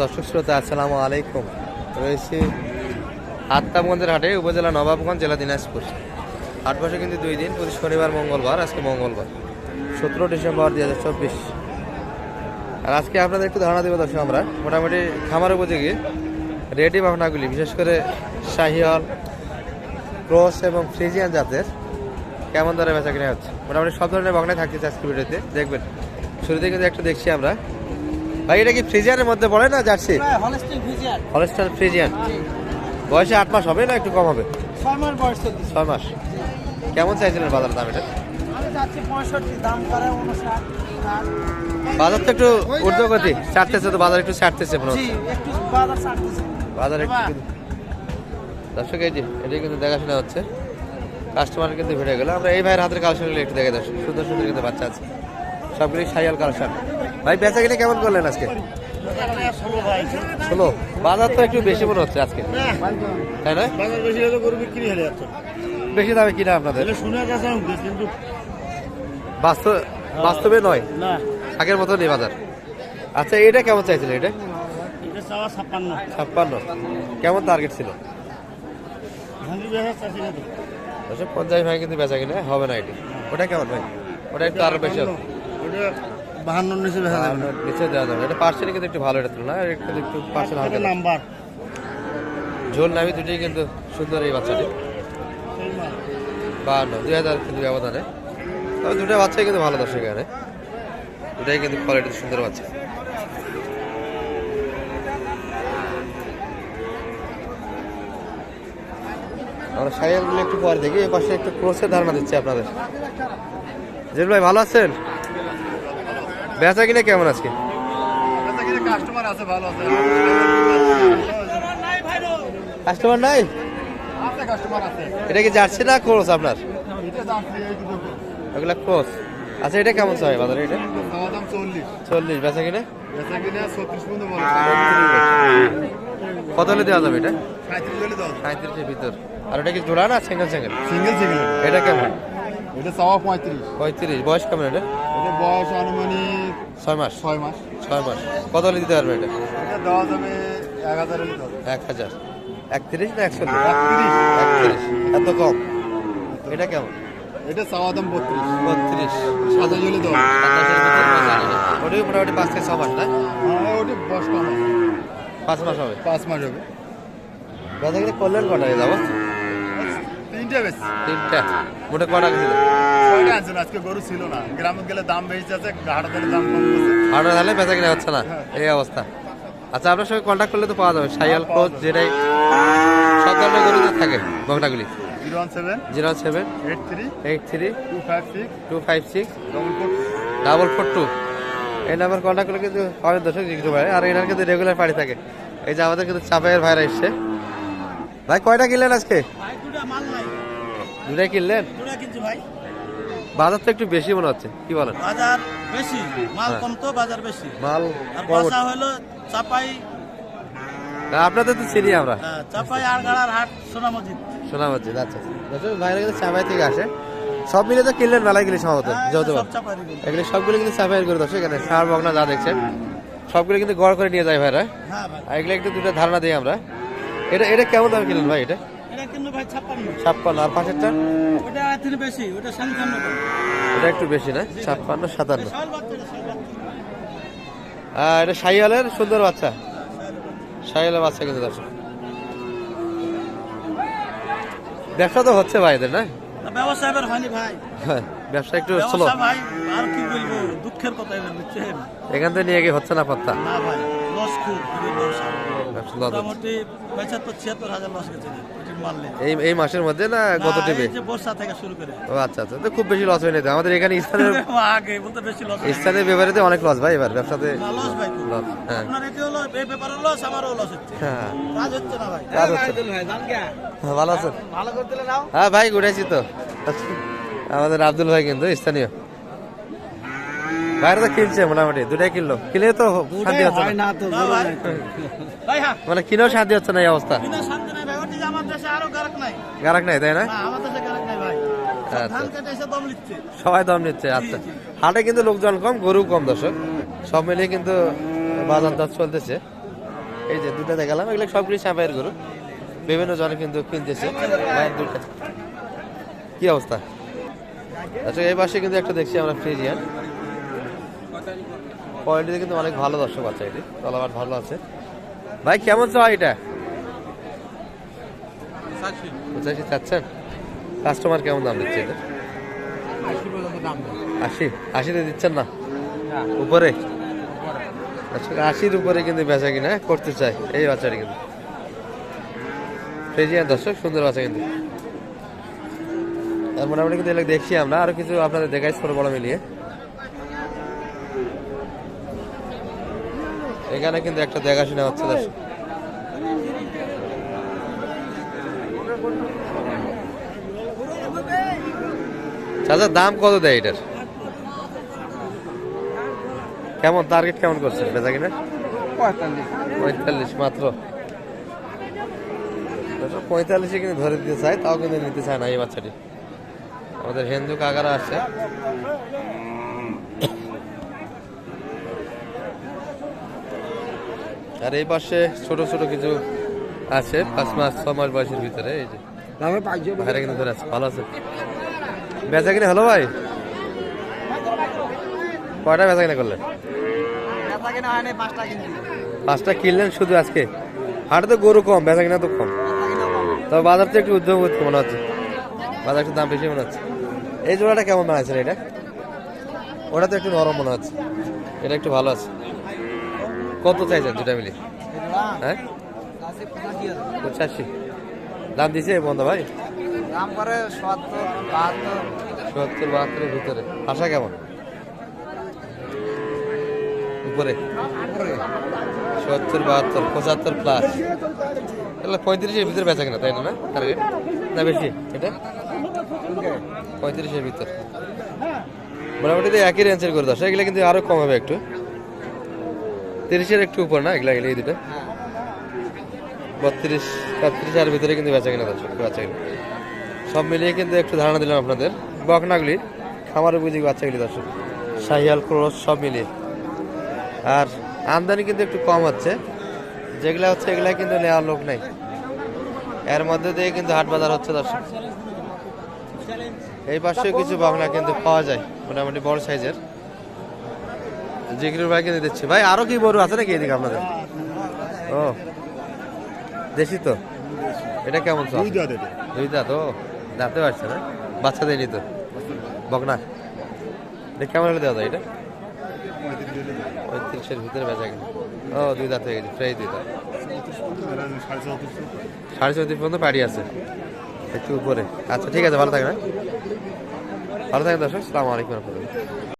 দর্শক শ্রোতা, আসসালামু আলাইকুম। রয়েছি আত্মাবগঞ্জের হাটে, উপজেলা নবাবগঞ্জ, জেলা দিনাজপুর। হাট বসে কিন্তু দুই দিন, প্রতি শনিবার, মঙ্গলবার, আজকে মঙ্গলবার, সতেরো ডিসেম্বর দুই হাজার চব্বিশ। আর আজকে আপনাদের একটু ধারণা দেবো দর্শক আমরা, মোটামুটি খামার উপযোগী রেডি বাহনাগুলি বিশেষ করে শাহিওয়াল, ক্রস এবং ফ্রিজিয়ান জাতের, কেমন দরে বেচা কিনা হচ্ছে? মোটামুটি সব ধরনের বাগনায় থাকছে আজকে ভিডিওতে, দেখবেন। শুরুতে কিন্তু একটু দেখছি আমরা। ভাই এটা কি ফ্রিজিয়ানের মধ্যে পড়ে না জার্সি? Holstein Friesian. বয়সে আট মাস হবে না একটু কম হবে? ছয় মাস কেমন চাইছিলেন বাজার দাম এটা। বাজার তো একটু ঊর্ধ্বগতি ছাড়তেছে তো বাজার একটু ছাড়তেছে মনে বাজার একটু দর্শক এই যে এটাই কিন্তু দেখাশোনা হচ্ছে। কাস্টমার কিন্তু ভিড়ে গেল। আমরা এই ভাইয়ের হাতের কালেকশনগুলো একটু দেখে দর্শক সুন্দর সুন্দর কিন্তু বাচ্চা আছে। সবগুলি সাইয়াল কালেকশন। ভাই বেচা কিনে কেমন করলেন আজকে? ষোলো। বাজার তো একটু বেশি মনে হচ্ছে আজকে। তাই না বেশি দামে কিনা আপনাদের? বাস্তব নয়? আগের মতো নেই বাজার। আচ্ছা এটা কেমন চাইছিল এটা? ছাপ্পান্ন। কেমন টার্গেট ছিল? পঞ্চাশ ভাই কিন্তু বেচা কিনা হবে না এটি। ওটা কেমন ভাই? ওটা একটু আরও বেশি হবে। ওটা বাহান্ন নিচে বেশা যাবে। না নিচে দেওয়া যাবে। এটা পার্সেন্ট কিন্তু একটু ভালো এটা তুলনা আর একটু একটু পার্সেন্ট হালকা। এটা নাম্বার। ঝোল নামি দুটোই কিন্তু সুন্দর এই বাচ্চাটি। বাহান্ন দুই হাজার কিন্তু ব্যবধানে। তবে দুটো বাচ্চাই কিন্তু ভালো দর্শক এখানে। দুটাই কিন্তু কোয়ালিটি সুন্দর বাচ্চা। আমরা সাইকেলগুলো একটু পরে দেখি এই পাশে একটু ক্রোসের ধারণা দিচ্ছি আপনাদের। জেল ভাই ভালো আছেন? বেচা কিনা কেমন আজকে? কাস্টমার আছে ভালো আছে। কাস্টমার নাই? এটা কি জার্সি না ক্রোস আপনার? এটা ওগুলা ক্রস আচ্ছা এটা কেমন চাই বাজারে এটা? চল্লিশ। বেচা কিনে? কত হলে দেওয়া যাবে এটা? সাঁত্রিশ সাঁত্রিশের ভিতর। আর ওটা কি জোড়া না সিঙ্গেল সিঙ্গেল সিঙ্গেল সিঙ্গেল এটা কেমন? এটা চাওয়া পঁয়ত্রিশ। পঁয়ত্রিশ। বয়স কেমন এটা? এটা বয়স আনুমানিক ছয় মাস। ছয় মাস। ছয় মাস। কত হলে দিতে পারবে এটা? এটা দেওয়া যাবে এক হাজার এক হাজার। একত্রিশ না একচল্লিশ? একত্রিশ। এত কম। এটা কেমন? এটা চাওয়া দাম বত্রিশ। বত্রিশ। দেওয়া ভিতর বেচা কিনে। ওটাই মোটামুটি পাঁচ থেকে ছ মাস না? ওটা বয়স কম পাঁচ মাস হবে। পাঁচ মাস হবে। বেচা কিনে করলেন কটা যাব তিনটে বেশ। তিনটা? মোটে কটা ছিল ছয়টা আনছেন আজকে গরু ছিল না। গ্রামে গেলে দাম বেশি আছে দাম কম বেচা কিনা হচ্ছে না? এই অবস্থা। আচ্ছা আপনার সঙ্গে কন্ট্যাক্ট করলে তো পাওয়া যাবে। সাইয়াল যেটাই সব ধরনের গরুতে থাকে বকটাগুলি zero one seven zero seven eight three eight three two five six two five six double four double four two. এই নাম্বার কন্ট্যাক্ট করলে কিন্তু দর্শক জিজ্ঞেস আর এনার কিন্তু রেগুলার পাড়ি থাকে। এই যে আমাদের কিন্তু চাপাইয়ের ভাইরা এসছে। ভাই কয়টা কিনলেন আজকে? দুটা দুটাই কিনলেন? দুটা কিনছি ভাই। বাজার তো একটু বেশি মনে হচ্ছে কি বলেন? বাজার বেশি মাল হ্যাঁ। কম তো বাজার বেশি। মাল বাসা হলো চাপাই আপনাদের তো চিনি আমরা। চাপাই আর গাড়ার হাট সোনা মসজিদ। আচ্ছা। ভাইরা কিন্তু চাপাই থেকে আসে। সব মিলে তো কিনলেন মেলায় গেলে সম্ভবত হ্যাঁ, যত সব এগুলি সবগুলো কিন্তু চাপাই করে দর্শক এখানে সার বগনা যা দেখছেন সবগুলো কিন্তু গড় করে নিয়ে যায় ভাইরা। হ্যাঁ ভাই। আর এগুলো একটু দুটো ধারণা দিই আমরা। এটা এটা কেমন দাম কিনলেন ভাই এটা? এটা কিন্তু ভাই ছাপ্পান্ন। আর পাশেরটা? এটা একটু বেশি না? ছাপ্পান্ন সাতান্ন। এটা সাইয়ালের সুন্দর বাচ্চা? সাইয়ালের বাচ্চা কিন্তু দর্শক। ব্যবসা তো হচ্ছে ভাই এদের না? ব্যবসা এবার হয়নি ভাই। হ্যাঁ, ব্যবসা একটু স্লো ভাই আর কি বলব দুঃখের কথা এবার বুঝছেন? এখান থেকে নিয়ে গিয়ে হচ্ছে না পাত্তা। না ভাই লস খুব ব্যবসা। মোটামুটি পঁচাত্তর ছিয়াত্তর হাজার লস গেছে রে, এটির মারলে এই এই মাসের মধ্যে না গত টিপে? বর্ষা থেকে শুরু করে। ও আচ্ছা আচ্ছা তো খুব বেশি লস হয়নি তো। আমাদের এখানে স্থানীয় আগে বলতে বেশি লস স্থানীয় ব্যাপারেতে অনেক লস ভাই এবার ব্যবসাতে লস ভাই লস হ্যাঁ। আপনার এটি হলো এই ব্যাপারে লস আমারও লস হচ্ছে। হ্যাঁ। কাজ হচ্ছে না ভাই। কাজ হচ্ছে। ভালো আছেন? ভালো করতে নাও। হ্যাঁ ভাই উঠেছি তো। আমাদের আব্দুল ভাই কিন্তু স্থানীয়। বাইরে তো কিনছে মোটামুটি দুটাই কিনলো। কিনে তো শান্তি হচ্ছে না। তো ভাই ভাই হ্যাঁ। মানে কিনেও শান্তি হচ্ছে না এই অবস্থা। গারক নাই। তাই না? আচ্ছা। সবাই দাম নিচ্ছে আচ্ছা। হাটে কিন্তু লোকজন কম গরু কম দর্শক। সব মিলিয়ে কিন্তু বাজার দর চলতেছে। এই যে দুটো দেখালাম এগুলো সব কিছু চাপাইয়ের গরু। বিভিন্ন জনে কিন্তু কিনতেছে। মায়ের দুটো। কি অবস্থা? আচ্ছা এই পাশে কিন্তু একটা দেখছি আমরা ফ্রিজিয়ান। কোয়ালিটিতে কিন্তু অনেক ভালো দর্শক আছে এটি। তলাবার ভালো আছে। ভাই কেমন চাই এটা? পঁচাশি। চাচ্ছেন? কাস্টমার কেমন দাম দিচ্ছে এটা? আশি আশিতে দিচ্ছেন না? উপরে? আচ্ছা আশির উপরে কিন্তু বেচা কিনা করতে চাই। এই বাচ্চাটি কিন্তু। দর্শক সুন্দর বাচ্চা কিন্তু। আর মোটামুটি কিন্তু দেখছি আমরা। আরও কিছু আপনাদের দেখাই ছোট বড় মিলিয়ে। এখানে কিন্তু একটা দেখাশোনা হচ্ছে দর্শক চাচা, দাম কত দেয় এটার? কেমন টার্গেট কেমন করছেন বেচা কিনা? পঁয়তাল্লিশ, মাত্র। পঁয়তাল্লিশে কিন্তু ধরে দিতে চায়, তাও কিন্তু নিতে চায় না এই বাচ্চাটি। আমাদের হিন্দু কাকারা আসছে। আর এই পাশে ছোট ছোট কিছু আছে পাঁচ মাস ছ মাস বয়সের ভিতরে এই যে। ভাইরা কিন্তু ধরে আছে ভালো আছে। বেচা কিনা হলো ভাই? কয়টা বেচা কিনা করলেন? পাঁচটা কিনলেন শুধু আজকে? হাটে তো গরু কম বেচা কিনা তো কম। তবে বাজার তো একটু উদ্যোগ হচ্ছে মনে হচ্ছে। বাজার একটু দাম বেশি মনে হচ্ছে। এই জোড়াটা কেমন মনে বানাইছেন এটা? ওটা তো একটু নরম মনে হচ্ছে। এটা একটু ভালো আছে। কত চাইছেন দুটা মিলে? হ্যাঁ? পঁচাশি। দাম দিছে বন্ধ ভাই? দাম করে সত্তর বাহাত্তর সত্তর বাহাত্তরের ভিতরে। আশা কেমন? উপরে। সত্তর, বাহাত্তর, পঁচাত্তর প্লাস এগুলো পঁয়ত্রিশের ভিতরে বেচা কিনা, তাই না টার্গেট না বেশি? এটা? পঁয়ত্রিশের ভিতর। মোটামুটি তো একই রেঞ্জের করে দশ এগুলো কিন্তু আরও কম হবে একটু। তিরিশের একটু উপর না? এগুলা এগুলো এই দুটো বত্রিশ তেত্রিশ আর ভিতরে কিন্তু বেচা কিনা দর্শক কিনা। সব মিলিয়ে কিন্তু একটু ধারণা দিলাম আপনাদের। বকনাগুলি খামার উপযোগী বাচ্চাগুলি দর্শক। শাহিয়াল ক্রস সব মিলিয়ে। আর আমদানি কিন্তু একটু কম হচ্ছে। যেগুলা হচ্ছে এগুলা কিন্তু নেওয়ার লোক নাই। এর মধ্যে দিয়ে কিন্তু হাট বাজার হচ্ছে দর্শক। এই পাশেও কিছু বকনা কিন্তু পাওয়া যায়, মোটামুটি বড় সাইজের। জিগরুর ভাই কিন্তু দিচ্ছি। ভাই আরও কি বড় আছে নাকি এদিকে আপনাদের? ও দেশি তো? এটা কেমন দুই দাঁত। দুই দাঁত ও দাঁতে পারছে না? বাচ্চা দেয়নি তো? বকনা। এটা কেমন হলে দেওয়া যায় এটা? পঁয়ত্রিশের ভিতরে বেচা কিনা। ও দুই দাঁত হয়ে গেছে ফ্রাই দুই দাঁত। সাড়ে চৌত্রিশ পর্যন্ত পাড়ি আছে। একটু উপরে। আচ্ছা ঠিক আছে ভালো থাকেন হ্যাঁ? ভালো থাকেন দর্শক সালাম আলাইকুম রহমতুল্লাহ।